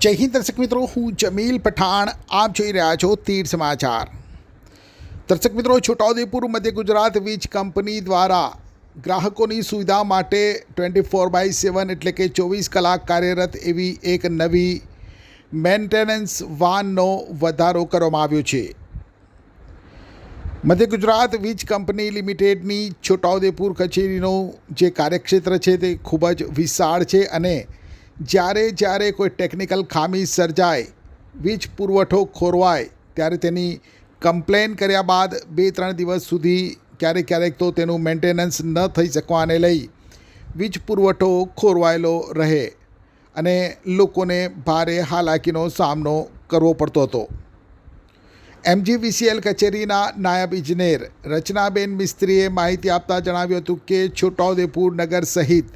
જય હિન્દ દર્શક મિત્રો, હું જમીલ પઠાણ, આપ જોઈ રહ્યા છો તીર સમાચાર. દર્શક મિત્રો, છોટાઉદેપુર, મધ્ય ગુજરાત વીજ કંપની દ્વારા ગ્રાહકોની સુવિધા માટે ટ્વેન્ટી ફોર બાય સેવન એટલે કે ચોવીસ કલાક કાર્યરત એવી એક નવી મેન્ટેનન્સ વાનનો વધારો કરવામાં આવ્યો છે. મધ્ય ગુજરાત વીજ કંપની લિમિટેડની છોટાઉદેપુર કચેરીનું જે કાર્યક્ષેત્ર છે તે ખૂબ જ વિશાળ છે અને જ્યારે જ્યારે કોઈ ટેકનિકલ ખામી સર્જાય, વીજ પુરવઠો ખોરવાય, ત્યારે તેની કમ્પ્લેન કર્યા બાદ બે ત્રણ દિવસ સુધી ક્યારેક ક્યારેક તો તેનું મેન્ટેનન્સ ન થઈ શકવાને લઈ વીજ પુરવઠો ખોરવાયેલો રહે અને લોકોને ભારે હાલાકીનો સામનો કરવો પડતો હતો. એમજીવીસીએલ કચેરીના નાયબ ઇજનેર રચનાબેન મિસ્ત્રીએ માહિતી આપતા જણાવ્યું હતું કે છોટાઉદેપુર નગર સહિત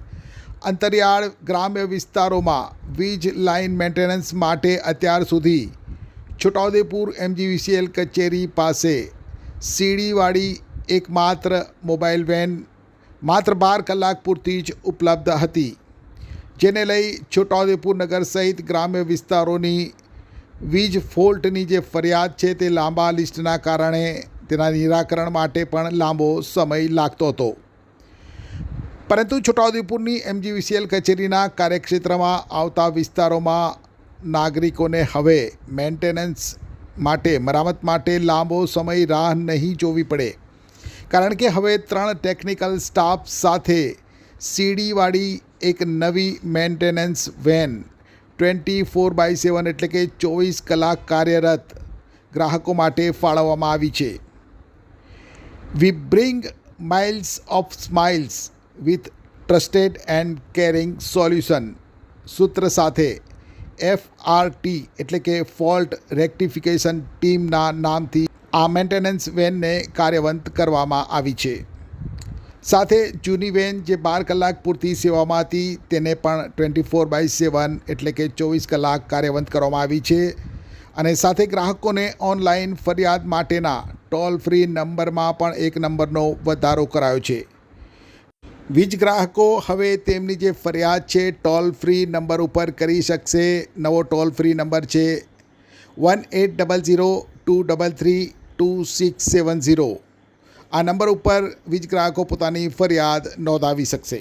અંતરિયાળ ગ્રામ્ય વિસ્તારોમાં વીજ લાઇન મેન્ટેનન્સ માટે અત્યાર સુધી છોટાઉદેપુર એમજીવીસીએલ કચેરી પાસે સીડીવાળી એકમાત્ર મોબાઈલ વેન માત્ર બાર કલાક પૂરતી જ ઉપલબ્ધ હતી, જેને લઈ છોટાઉદેપુર નગર સહિત ગ્રામ્ય વિસ્તારોની વીજ ફોલ્ટની જે ફરિયાદ છે તે લાંબા લિસ્ટના કારણે તેના નિરાકરણ માટે પણ લાંબો સમય લાગતો હતો. પરંતુ છોટાઉદેપુરની એમજીવીસીએલ કચેરીના કાર્યક્ષેત્રમાં આવતા વિસ્તારોમાં નાગરિકોને હવે મેન્ટેનન્સ માટે, મરામત માટે લાંબો સમય રાહ નહીં જોવી પડે. કારણ કે હવે ત્રણ ટેકનિકલ સ્ટાફ સાથે સીડીવાળી એક નવી maintenance van, twenty four by seven એટલે કે ચોવીસ કલાક કાર્યરત ગ્રાહકો માટે ફાળવવામાં આવી છે. We bring miles of smiles with trusted and caring solution સૂત્ર સાથે એફ આર ટી એટલે કે ફોલ્ટ રેક્ટિફિકેશન ટીમના નામથી આ મેન્ટેનન્સ વેનને કાર્યવંત કરવામાં આવી છે. સાથે જૂની વેન જે બાર કલાક પૂરતી સેવામાં હતી, તેને પણ ટ્વેન્ટી ફોર બાય સેવન એટલે કે ચોવીસ કલાક કાર્યવંત કરવામાં આવી છે. અને સાથે ગ્રાહકોને ઓનલાઈન ફરિયાદ માટેના ટોલ ફ્રી નંબરમાં પણ એક નંબરનો વધારો કરાયો છે. વીજ ગ્રાહકો હવે તેમની જે ફરિયાદ છે ટોલ ફ્રી નંબર ઉપર કરી શકશે. નવો ટોલ ફ્રી નંબર છે one eight double zero two double three two six seven zero. આ નંબર ઉપર વીજ ગ્રાહકો પોતાની ફરિયાદ નોંધાવી શકશે.